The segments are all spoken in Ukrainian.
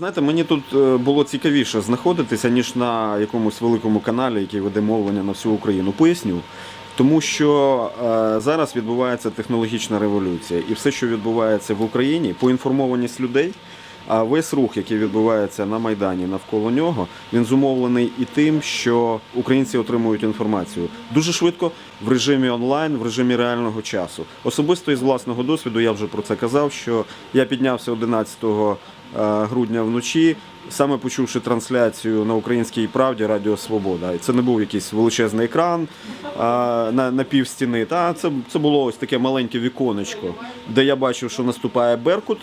Знаєте, мені тут е, було цікавіше знаходитися, ніж на якомусь великому каналі, який веде мовлення на всю Україну. Поясню. Тому що е, зараз відбувається технологічна революція, і все, що відбувається в Україні, поінформованість людей, а весь рух, який відбувається на Майдані навколо нього, він зумовлений і тим, що українці отримують інформацію дуже швидко в режимі онлайн, в режимі реального часу. Особисто із власного досвіду я вже про це казав, що я піднявся 11 е, грудня вночі, саме почувши трансляцію на українській правді Радіо Свобода. І це не був якийсь величезний екран на, на пів стіни. Та це, це було ось таке маленьке віконечко, де я бачив, що наступає Беркут.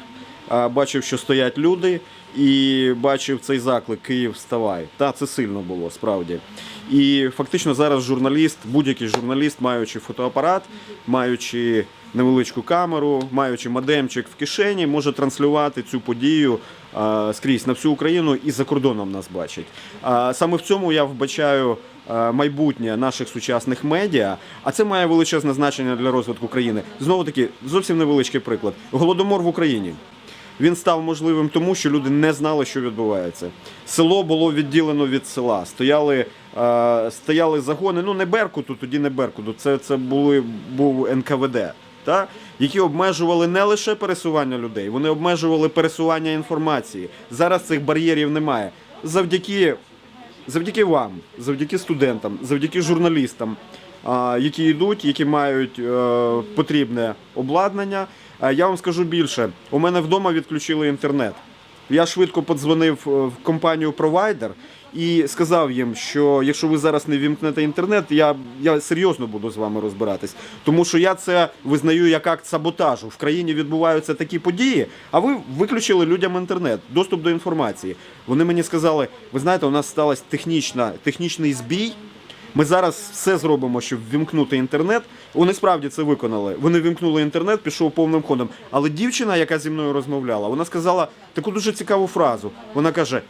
А, Бачив, що стоять люди, і бачив цей заклик Київ вставай. Та це сильно було справді. І фактично зараз журналіст, будь-який журналіст, маючи фотоапарат, маючи невеличку камеру, маючи модемчик в кишені, може транслювати цю подію скрізь на всю Україну і за кордоном нас бачить. А, саме в цьому я вбачаю майбутнє наших сучасних медіа, а це має величезне значення для розвитку країни. Знову таки, зовсім невеличкий приклад. Голодомор в Україні. Він став можливим тому, що люди не знали, що відбувається. Село було відділено від села. Стояли, е, стояли загони, ну не Беркуту, тоді не Беркуту, це, це були, був НКВД, та? які обмежували не лише пересування людей, вони обмежували пересування інформації. Зараз цих бар'єрів немає. Завдяки, завдяки вам, завдяки студентам, завдяки журналістам, які йдуть, які мають е, потрібне обладнання. Я вам скажу більше: у мене вдома відключили інтернет. Я швидко подзвонив е, в компанію провайдер і сказав їм, що якщо ви зараз не вімкнете інтернет, я, я серйозно буду з вами розбиратись. Тому що я це визнаю як акт саботажу. В країні відбуваються такі події, а ви виключили людям інтернет, доступ до інформації. Вони мені сказали: ви знаєте, у нас сталася технічна, технічний збій. Ми зараз все зробимо, щоб вімкнути інтернет. Вони справді це виконали. Вони вімкнули інтернет, пішов повним ходом. Але дівчина, яка зі мною розмовляла, вона сказала таку дуже цікаву фразу. Вона каже: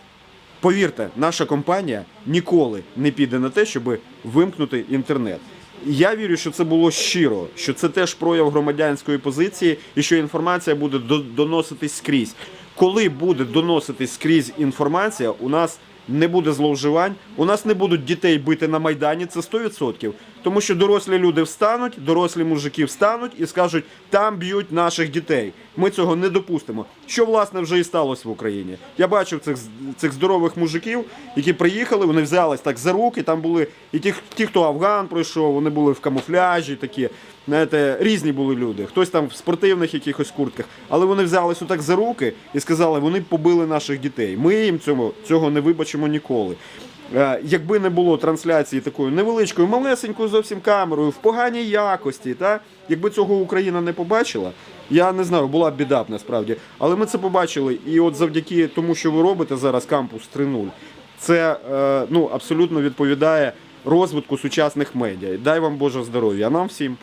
повірте, наша компанія ніколи не піде на те, щоб вимкнути інтернет. Я вірю, що це було щиро, що це теж прояв громадянської позиції, і що інформація буде доноситись скрізь. Коли буде доноситись скрізь інформація, у нас не буде зловживань, у нас не будуть дітей бити на майдані. Це 100%. Тому що дорослі люди встануть, дорослі мужики встануть і скажуть, там б'ють наших дітей. Ми цього не допустимо. Що власне вже і сталося в Україні. Я бачив цих цих здорових мужиків, які приїхали, вони взялись так за руки. Там були і ті, ті, хто афган пройшов, вони були в камуфляжі, такі знаєте, різні були люди. Хтось там в спортивних якихось куртках, але вони взялись отак за руки і сказали, вони побили наших дітей. Ми їм цього, цього не вибачимо ніколи. Е, Якби не було трансляції такою невеличкою, малесенькою зовсім камерою, в поганій якості, та? якби цього Україна не побачила, я не знаю, була б біда б насправді. Але ми це побачили. І от завдяки тому, що ви робите зараз кампус 3.0, це е, ну, абсолютно відповідає розвитку сучасних медіа. Дай вам Боже здоров'я, а нам всім.